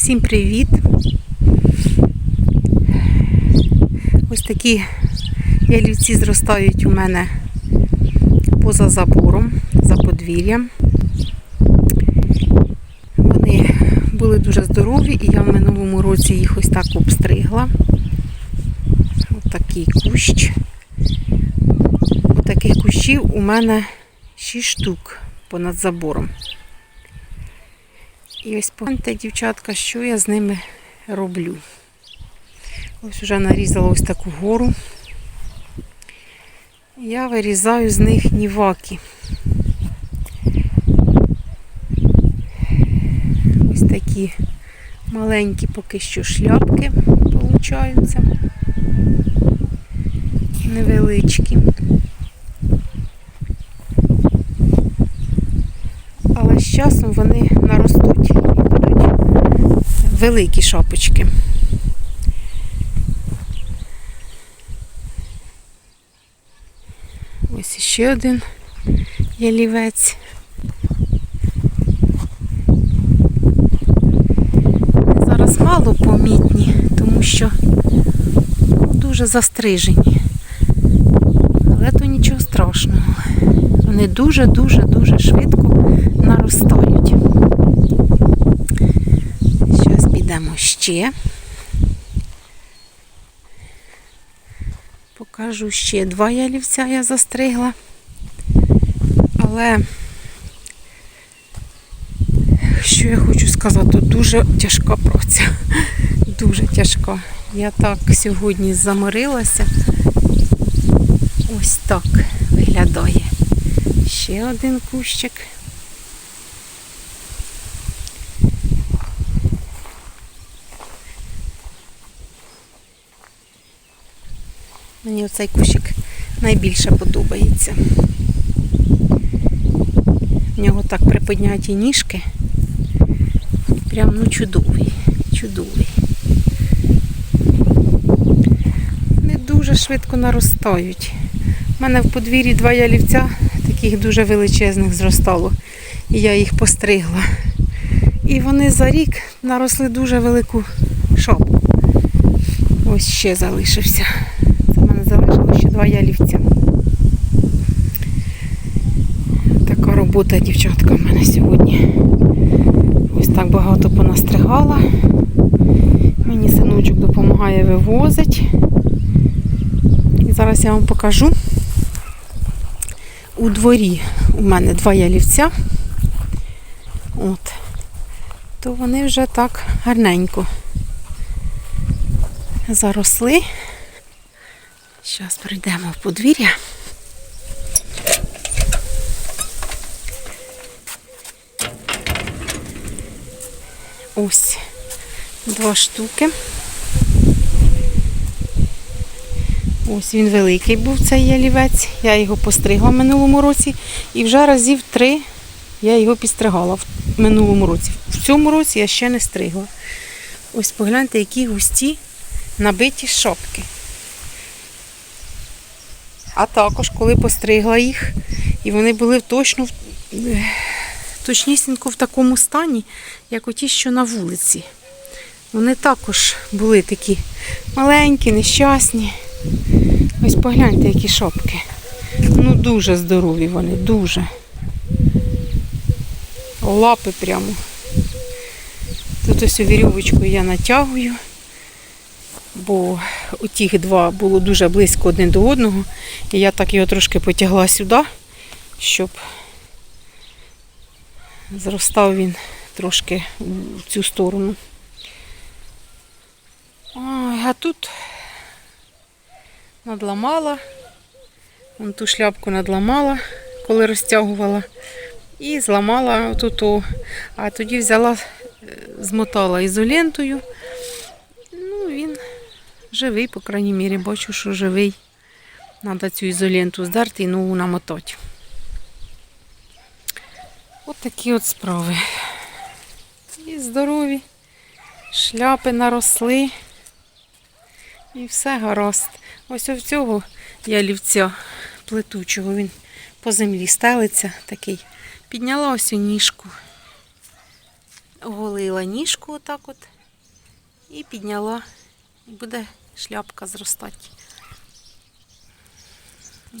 Всім привіт! Ось такі ялівці зростають у мене поза забором, за подвір'ям. Вони були дуже здорові і я в минулому році їх ось так обстригла. Ось такий кущ. Ось таких кущів у мене 6 штук понад забором. І ось погляньте, дівчатка, що я з ними роблю. Ось вже нарізала ось таку гору. Я вирізаю з них ніваки. Ось такі маленькі поки що шляпки получаються. Невеличкі. Але з часом вони наростуть і будуть великі шапочки. Ось іще один ялівець. Зараз мало помітні, тому що дуже застрижені. Але то нічого страшного. Вони дуже-дуже-дуже швидко наростають. Зараз підемо ще. Покажу ще два ялівця я застригла. Але що я хочу сказати, дуже тяжка праця. Дуже тяжка. Я так сьогодні заморилася. Ось так виглядає. Ще один кущик. Мені оцей кущик найбільше подобається. В нього так приподняті ніжки. Прям ну чудовий, чудовий. Вони дуже швидко наростають. У мене в подвір'ї два ялівця, таких дуже величезних зростало. І я їх постригла. І вони за рік наросли дуже велику шапку. Ось ще залишився. Це в мене залишилося ще два ялівця. Така робота, дівчатка, в мене сьогодні. Ось так багато понастригала. Мені синочок допомагає вивозить. І зараз я вам покажу. У дворі у мене два ялівця. От. То вони вже так гарненько заросли. Зараз прийдемо в подвір'я. Ось два штуки. Ось він великий був цей ялівець. Я його постригла в минулому році. І вже разів три я його підстригала в минулому році. В цьому році я ще не стригла. Ось погляньте, які густі набиті шапки. А також, коли постригла їх, і вони були точно е, точнісінько в такому стані, як оті, що на вулиці. Вони також були такі маленькі, нещасні. Ось погляньте, які шапки. Ну, дуже здорові вони, дуже. Лапи прямо. Тут ось вірьовочку я натягую, бо у тих два було дуже близько один до одного. І я так його трошки потягла сюди, щоб зростав він трошки в цю сторону. Ой, а тут надламала, вон ту шляпку надламала, коли розтягувала, і зламала отут, а тоді взяла, е, змотала ізолентою. Ну, він живий, по крайній мірі, бачу, що живий. Треба цю ізоленту здерти і нову намотати. От такі от справи. І здорові, шляпи наросли. І все гаразд. Ось у цього ялівця плетучого. Він по землі стелиться такий. Підняла ось у ніжку. оголила ніжку отак от і підняла. І буде шляпка зростати.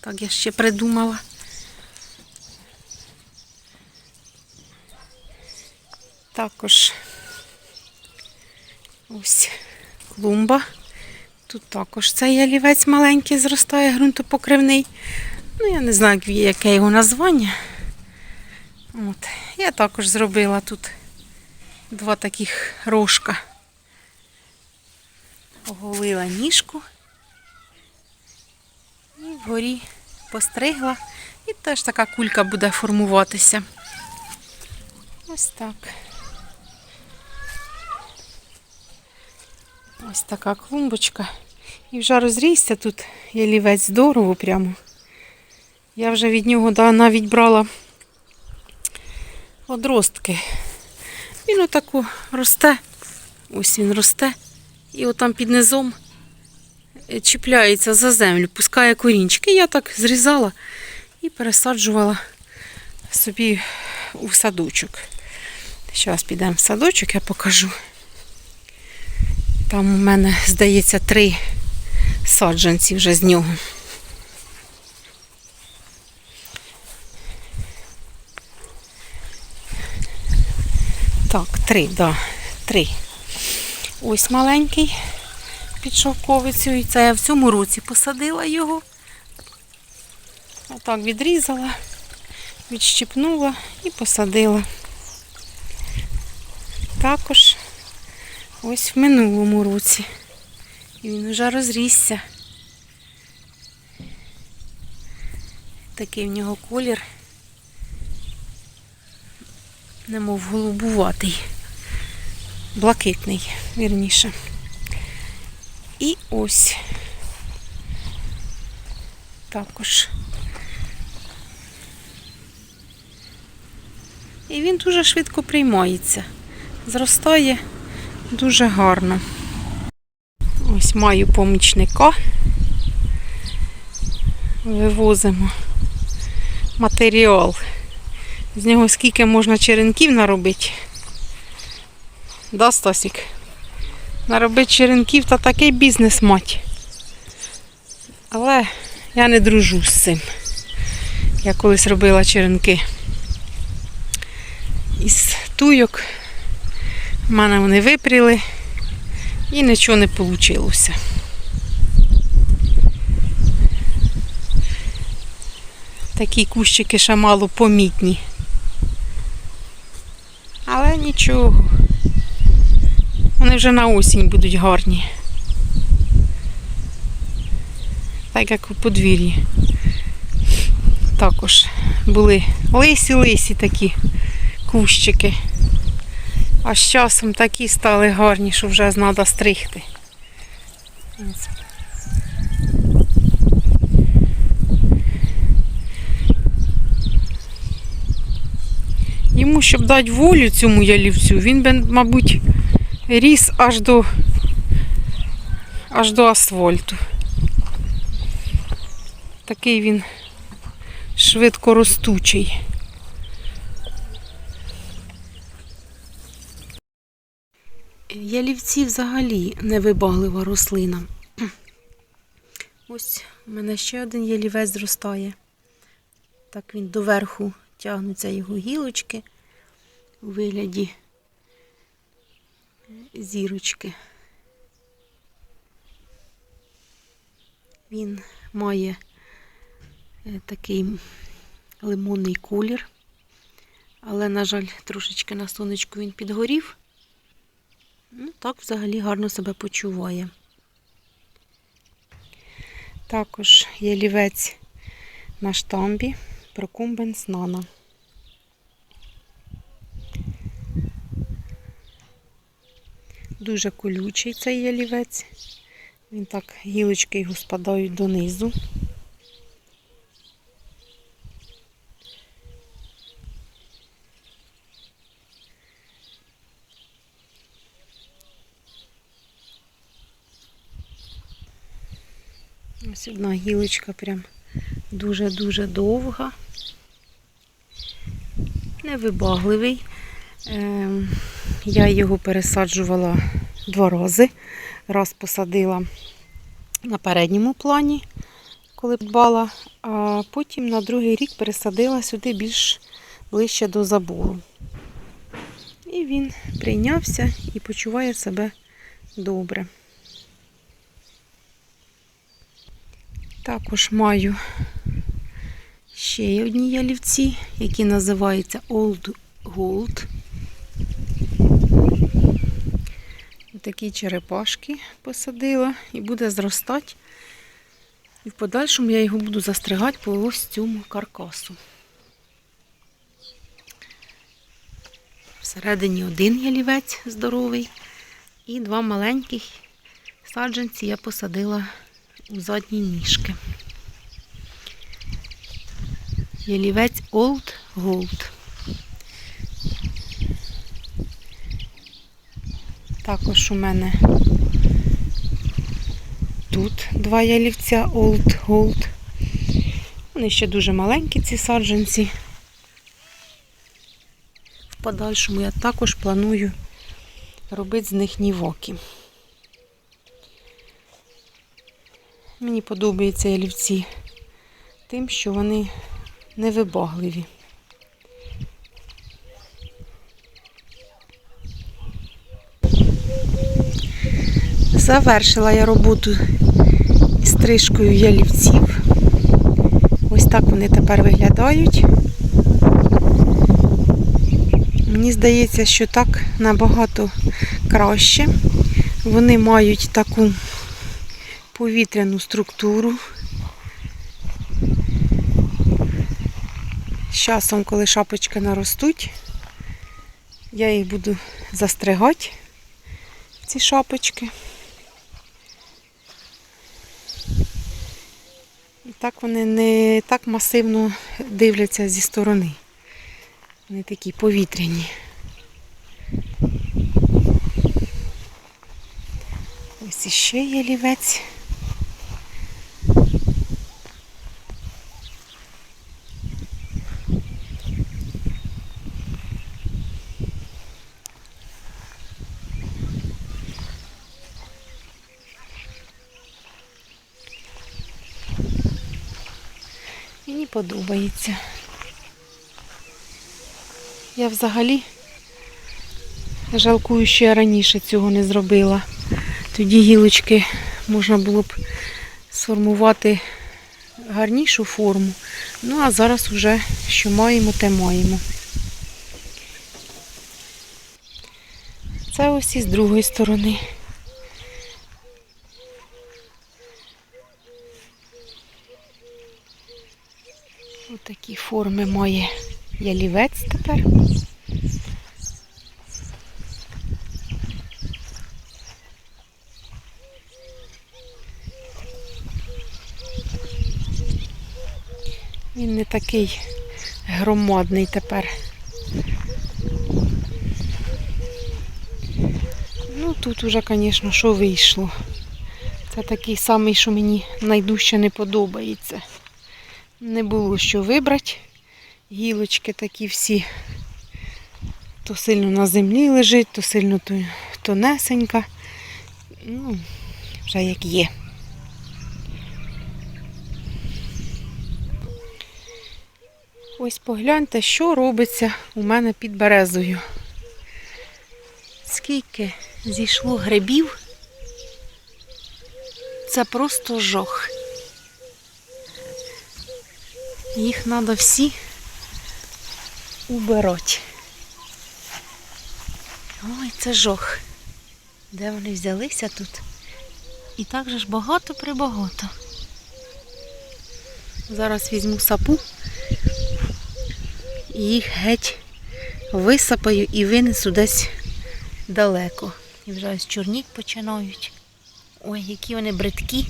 Так я ще придумала. Також ось клумба. Тут також цей ялівець маленький зростає, ґрунтопокривний. Ну, я не знаю, яке його названня. От. Я також зробила тут два таких рожка. Оголила ніжку. І вгорі постригла. І теж така кулька буде формуватися. Ось так. Ось така клумбочка. І вже розрісся тут ялівець здорово прямо. Я вже від нього да, навіть брала одростки. Він отаку росте. Ось він росте. І отам під низом е, чіпляється за землю, пускає корінчики. Я так зрізала і пересаджувала собі у садочок. Зараз підемо в садочок, я покажу. Там у мене, здається, три саджанці вже з нього. Так, три, да, три. Ось маленький під шовковицю. І це я в цьому році посадила його. Отак відрізала, відщипнула і посадила. Також ось в минулому році. І він вже розрісся. Такий в нього колір. Немов голубуватий, блакитний, вірніше. І ось також. І він дуже швидко приймається. Зростає дуже гарно. Ось маю помічника. Вивозимо матеріал. З нього скільки можна черенків наробити. Да, Стасік? Наробити черенків та такий бізнес мать. Але я не дружу з цим. Я колись робила черенки із туйок. У мене вони випріли і нічого не вийшло. Такі кущики ще мало помітні. Але нічого. Вони вже на осінь будуть гарні. Так як у подвір'ї. Також були лисі-лисі такі кущики. А з часом такі стали гарні, що вже треба стригти. Йому, щоб дати волю цьому ялівцю, він би, мабуть, ріс аж до аж до асфальту. Такий він швидко ростучий. Ялівці взагалі невибаглива рослина. Ось у мене ще один ялівець зростає. Так він доверху тягнуться його гілочки у вигляді зірочки. Він має е, такий лимонний колір, але, на жаль, трошечки на сонечку він підгорів. Ну, так взагалі гарно себе почуває. Також є лівець на штамбі Прокумбенс Нана. Дуже колючий цей ялівець. Він так, гілочки його спадають донизу. Ось одна гілочка прям дуже-дуже довга. Невибагливий. Ем, я його пересаджувала два рази. Раз посадила на передньому плані, коли дбала, а потім на другий рік пересадила сюди більш ближче до забору. І він прийнявся і почуває себе добре. Також маю ще одні ялівці, які називаються Old Gold. Такі черепашки посадила і буде зростати. І в подальшому я його буду застригати по ось цьому каркасу. Всередині один ялівець здоровий і два маленьких саджанці я посадила у задні ніжки. Ялівець Old Gold. Також у мене тут два ялівця Old Gold. Вони ще дуже маленькі, ці саджанці. В подальшому я також планую робити з них нівоки. Мені подобаються ялівці тим, що вони невибагливі. Завершила я роботу із стрижкою ялівців. Ось так вони тепер виглядають. Мені здається, що так набагато краще. Вони мають таку повітряну структуру. З часом, коли шапочки наростуть, я їх буду застригати, ці шапочки. І так вони не так масивно дивляться зі сторони. Вони такі повітряні. Ось іще є лівець. Мені подобається. Я взагалі жалкую, що я раніше цього не зробила. Тоді гілочки можна було б сформувати гарнішу форму. Ну, а зараз вже що маємо, те маємо. Це ось і з другої сторони. Такі форми має ялівець тепер. Він не такий громадний тепер. Ну, тут уже, звісно, що вийшло. Це такий самий, що мені найдужче не подобається. Не було що вибрати. Гілочки такі всі то сильно на землі лежить, то сильно тонесенька. Ну, вже як є. Ось погляньте, що робиться у мене під березою. Скільки зійшло грибів. Це просто жох. Їх треба всі убирати. Ой, це жох. Де вони взялися тут? І так же ж багато-прибагато. Зараз візьму сапу і їх геть висапаю і винесу десь далеко. І вже ось чорніть починають. Ой, які вони бридкі.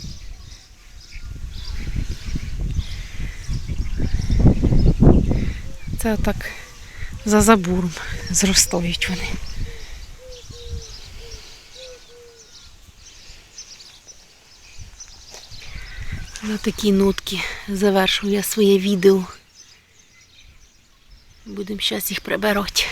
Це так за забором зростають вони. На такі нотки завершую я своє відео. Будемо зараз їх прибирати.